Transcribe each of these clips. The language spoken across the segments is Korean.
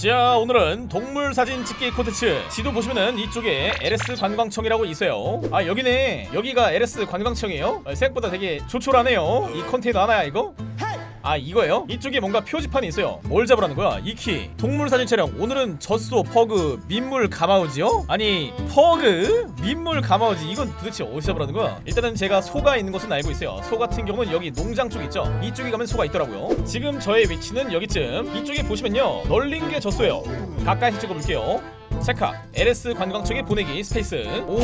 자 오늘은 동물 사진 찍기 콘텐츠. 지도 보시면은 이쪽에 LS 관광청이라고 있어요. 아 여기네. 여기가 LS 관광청이에요. 아, 생각보다 되게 조촐하네요. 이 컨테이너 하나야 이거? 아 이거예요? 이쪽에 뭔가 표지판이 있어요. 뭘 잡으라는 거야? 이키. 동물 사진 촬영. 오늘은 젖소 퍼그 민물 가마우지요? 아니 퍼그 민물 가마우지. 이건 도대체 어디서 잡으라는 거야? 일단은 제가 소가 있는 것은 알고 있어요. 소 같은 경우는 여기 농장 쪽 있죠? 이쪽에 가면 소가 있더라고요. 지금 저의 위치는 여기쯤. 이쪽에 보시면요. 널린 게 젖소예요. 가까이서 찍어볼게요 체크. LS 관광청에 보내기 스페이스. 오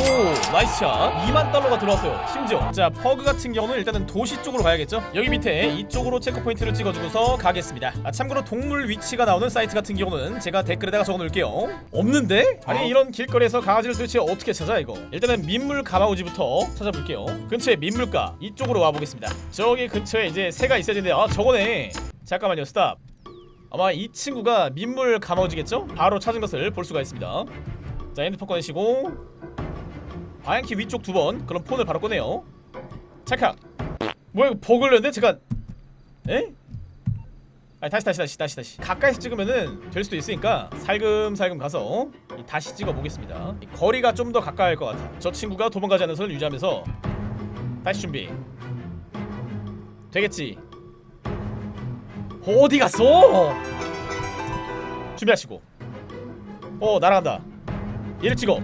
나이스 샷. 2만 달러가 들어왔어요 심지어. 자 퍼그 같은 경우는 일단은 도시 쪽으로 가야겠죠? 여기 밑에 이쪽으로 체크포인트를 찍어주고서 가겠습니다. 아, 참고로 동물 위치가 나오는 사이트 같은 경우는 제가 댓글에다가 적어놓을게요. 없는데? 아니 이런 길거리에서 강아지를 도대체 어떻게 찾아 이거? 일단은 민물 가마우지부터 찾아볼게요. 근처에 민물가 이쪽으로 와보겠습니다. 저기 근처에 이제 새가 있어야 되는데 아 저거네. 잠깐만요 스탑 아마 이 친구가 민물 감아오지겠죠? 바로 찾은 것을 볼 수가 있습니다. 자 핸드폰 꺼내시고 방향키 위쪽 두 번. 그럼 폰을 바로 꺼내요. 찰칵. 뭐야 이거 버그 걸렸는데? 제가 에? 아니 다시 다시 다시 다시 다시 가까이서 찍으면은 될 수도 있으니까 살금살금 가서 이 다시 찍어 보겠습니다. 이 거리가 좀 더 가까울 것 같아. 저 친구가 도망가지 않는 선을 유지하면서 다시 준비. 되겠지. 어디 갔어? 준비하시고. 어 날아간다. 얘를 찍어.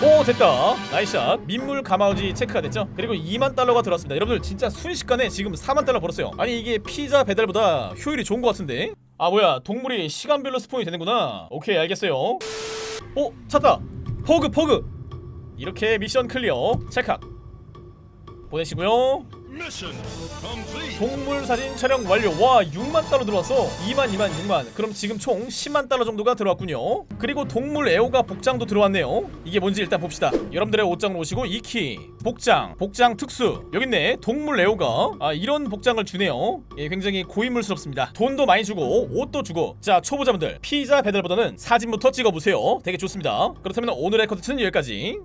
오 됐다. 나이샷. 민물 가마우지 체크가 됐죠? 그리고 2만 달러가 들어왔습니다. 여러분들 진짜 순식간에 지금 4만 달러 벌었어요. 아니 이게 피자 배달보다 효율이 좋은 것 같은데? 아 뭐야 동물이 시간별로 스폰이 되는구나. 오케이 알겠어요. 오 찾다. 포그 포그. 이렇게 미션 클리어. 체크. 보내시고요. Mission complete. 동물 사진 촬영 완료. 와, 6만 달러 들어왔어. 2만, 2만, 6만. 그럼 지금 총 10만 달러 정도가 들어왔군요. 그리고 동물 애호가 복장도 들어왔네요. 이게 뭔지 일단 봅시다. 여러분들의 옷장으로 오시고 이키 복장, 복장 특수. 여기 있네. 동물 애호가. 아, 이런 복장을 주네요. 예, 굉장히 고인물스럽습니다. 돈도 많이 주고 옷도 주고. 자, 초보자분들 피자 배달보다는 사진부터 찍어 보세요. 되게 좋습니다. 그렇다면 오늘의 컨텐츠는 여기까지.